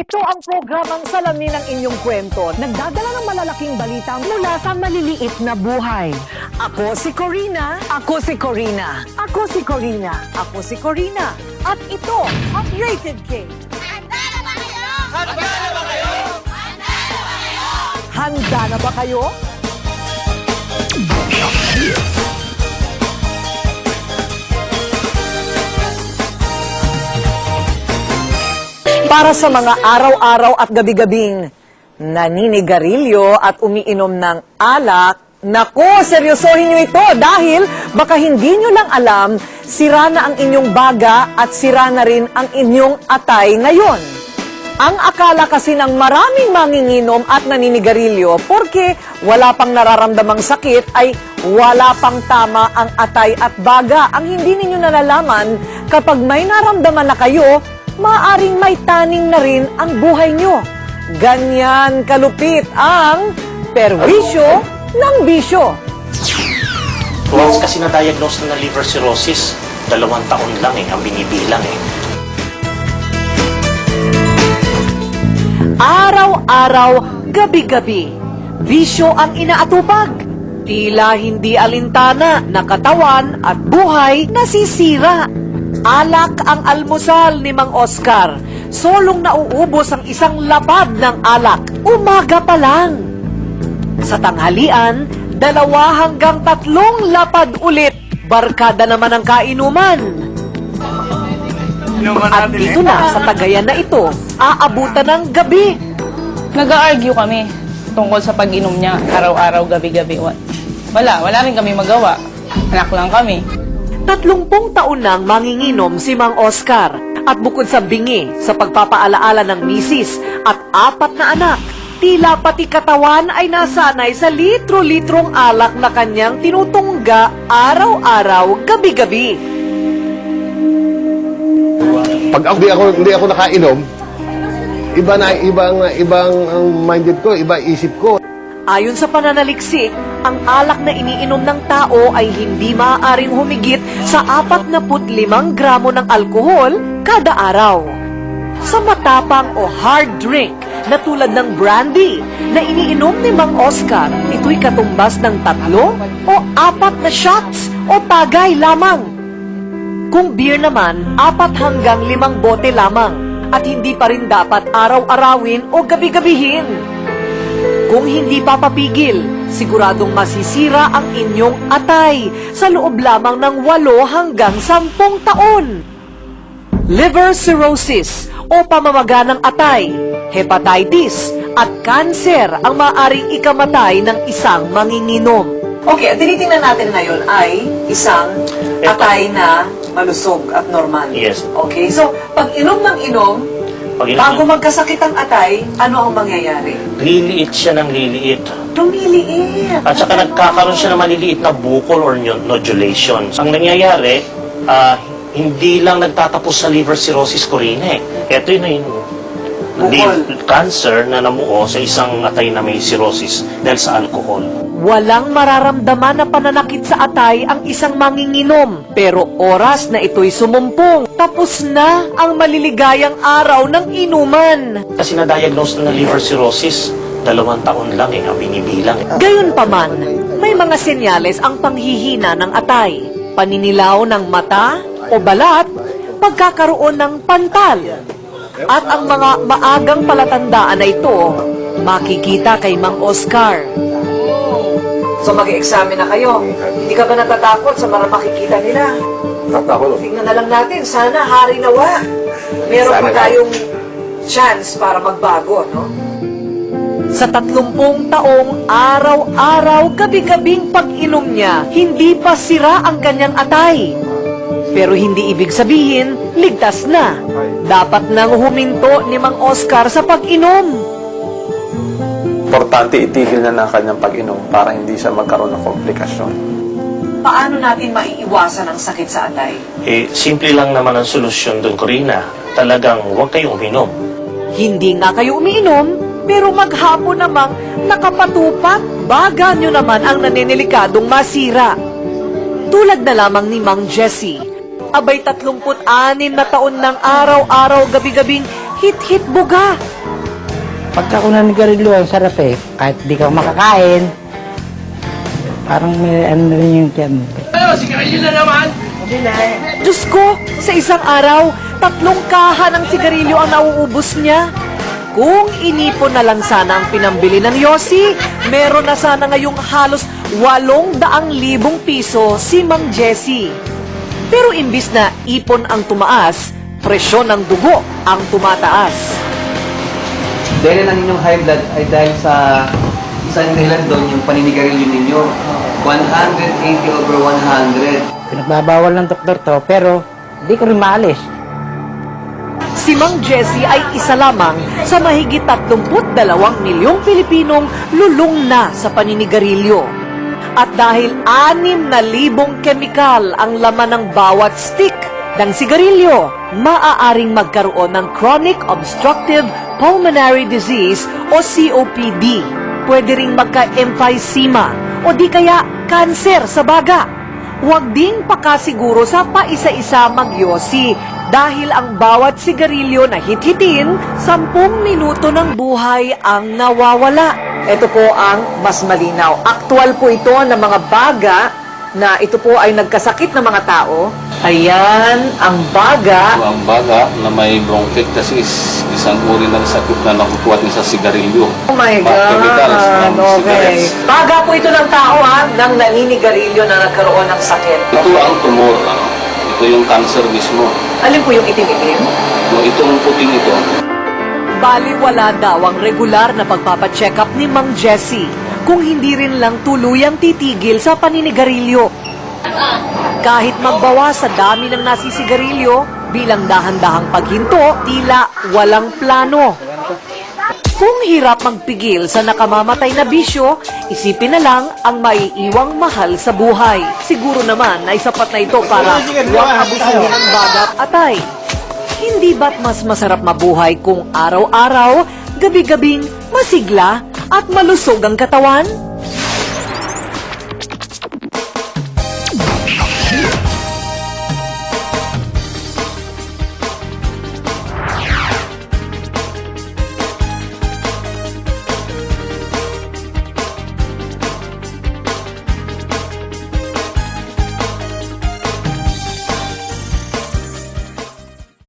Ito ang programang salamin ng inyong kwento. Nagdadala ng malalaking balita mula sa maliliit na buhay. Ako si Corina. Ako si Corina. Ako si Corina. Ako si Corina. At ito ang Rated K. Handa na ba kayo? Para sa mga araw-araw at gabi-gabing naninigarilyo at umiinom ng alak, Nako, seryosohin nyo ito dahil baka hindi nyo lang alam, sira na ang inyong baga at sira na rin ang inyong atay ngayon. Ang akala kasi ng maraming manginginom at naninigarilyo porque wala pang nararamdamang sakit ay wala pang tama ang atay at baga. Ang hindi ninyo nalalaman, kapag may naramdaman na kayo, maaring may taning na rin ang buhay nyo. Ganyan kalupit ang perwisyo ng bisyo. Once kasi na-diagnose na ng liver cirrhosis, dalawang taon lang eh, ang binibilang eh. Araw-araw, gabi-gabi, bisyo ang inaatupag. Tila hindi alintana na katawan at buhay nasisira. Alak ang almusal ni Mang Oscar. Solong nauubos ang isang lapad ng alak. Umaga pa lang. Sa tanghalian, dalawa hanggang tatlong lapad ulit. Barkada naman ang kainuman. At dito na sa tagayan na ito, aabutan ng gabi. Nag-argue kami tungkol sa pag-inom niya araw-araw, gabi-gabi. Wa- Wala, wala rin kami magawa. Anak lang kami. Tatlumpong taon nang manginginom si Mang Oscar at bukod sa bingi sa pagpapaalaala ng misis at apat na anak, tila pati katawan ay nasanay sa litro-litrong alak na kanyang tinutungga araw-araw, gabi-gabi. Pag ako, ako, hindi ako nakainom, iba na, ibang, ibang ang minded ko, iba isip ko. Ayon sa pananaliksik, ang alak na iniinom ng tao ay hindi maaaring humigit sa 45 gramo ng alkohol kada araw. Sa matapang o hard drink na tulad ng brandy na iniinom ni Mang Oscar, ito'y katumbas ng tatlo o apat na shots o tagay lamang. Kung beer naman, apat hanggang limang bote lamang at hindi pa rin dapat araw-arawin o gabi-gabihin. Kung hindi papapigil, siguradong masisira ang inyong atay sa loob lamang ng walo hanggang sampung taon. Liver cirrhosis o pamamaga ng atay, hepatitis at cancer ang maaring ikamatay ng isang manginginom. Okay, ang tinitingnan natin ngayon ay isang Ito. atay na malusog at normal. Yes. Okay, so pag inom ng inom, Pag bago magkasakit ang atay, ano ang mangyayari? Liliit siya ng liliit. Lumiliit. At saka nagkakaroon siya ng maliliit na bukol or no- nodulations. Ang nangyayari, ah, hindi lang nagtatapos sa liver cirrhosis corina eh. Ito yun na yun. liv- cancer na namuo sa isang atay na may cirrhosis dahil sa alcohol. Walang mararamdaman na pananakit sa atay ang isang manginginom. Pero oras na ito'y sumumpong, tapos na ang maliligayang araw ng inuman. Kasi na-diagnose na ng liver cirrhosis, dalawang taon lang eh, ang binibilang eh. Gayunpaman, may mga senyales ang panghihina ng atay. Paninilaw ng mata o balat, pagkakaroon ng pantal. At ang mga maagang palatandaan na ito, makikita kay Mang Oscar. So mag-examine na kayo. Hindi ka ba natatakot sa mga makikita nila? Tatakot. Tingnan na lang natin, sana hari nawa. Meron Sana pa tayong chance para magbago, no? Sa tatlumpong taong araw-araw, gabi-gabing pag-inom niya, hindi pa sira ang kanyang atay. Pero hindi ibig sabihin, ligtas na. Dapat nang huminto ni Mang Oscar sa pag-inom. Importante itigil na ng kanyang pag-inom para hindi siya magkaroon ng komplikasyon. Paano natin maiiwasan ang sakit sa atay? Eh, simple lang naman ang solusyon doon, Corina. Talagang huwag kayong uminom. Hindi nga kayo umiinom, pero maghapon namang nakapatupat, baga nyo naman ang naninilikadong masira. Tulad na lamang ni Mang Jessie. Abay 36 na taon ng araw-araw gabi-gabing hit-hit buga Pagka ko nanigarilyo, ang sarap eh. Kahit di ka makakain, parang may ano rin yung tiyan mo. Diyos ko, sa isang araw, tatlong kaha ng sigarilyo ang nauubos niya. Kung inipon na lang sana ang pinambili ng Yossi, meron na sana ngayong halos walong daang libong piso si Mang Jessie. Pero imbis na ipon ang tumaas, presyon ng dugo ang tumataas. Dahil ang inyong high blood ay dahil sa isang dahilan doon yung paninigarilyo ninyo. 180 over 100. Pinagbabawal ng doktor to, pero di ko rin maalis. Si Mang Jessie ay isa lamang sa mahigit 32 milyong Pilipinong lulong na sa paninigarilyo. At dahil anim na libong kemikal ang laman ng bawat stick ng sigarilyo, maaaring magkaroon ng chronic obstructive pulmonary disease o COPD. Pwede ring magka-emphysema o di kaya kanser sa baga. Huwag ding pakasiguro sa paisa-isa magyosi dahil ang bawat sigarilyo na hit-hitin, sampung minuto ng buhay ang nawawala. Ito po ang mas malinaw. Aktual po ito ng mga baga na ito po ay nagkasakit ng mga tao. Ayan, ang baga. Ang baga na may bronchiectasis, isang uri ng sakit na nakukuha din sa sigarilyo. Oh my chemicals God, okay. cigarettes. Baga po ito ng tao ha, ng naninigarilyo na nagkaroon ng sakit. Ito ang tumor. Ano? Ito yung cancer mismo. Alin po yung itim-itim? No, itong puting ito, Baliwala daw ang regular na pagpapacheck up ni Mang Jessie kung hindi rin lang tuluyang titigil sa paninigarilyo. Kahit magbawas sa dami ng nasisigarilyo, bilang dahan-dahang paghinto, tila walang plano. Kung hirap magpigil sa nakamamatay na bisyo, isipin na lang ang maiiwang mahal sa buhay. Siguro naman ay sapat na ito para huwag abusuhin ang bagat atay. Hindi ba't mas masarap mabuhay kung araw-araw, gabi-gabing masigla at malusog ang katawan?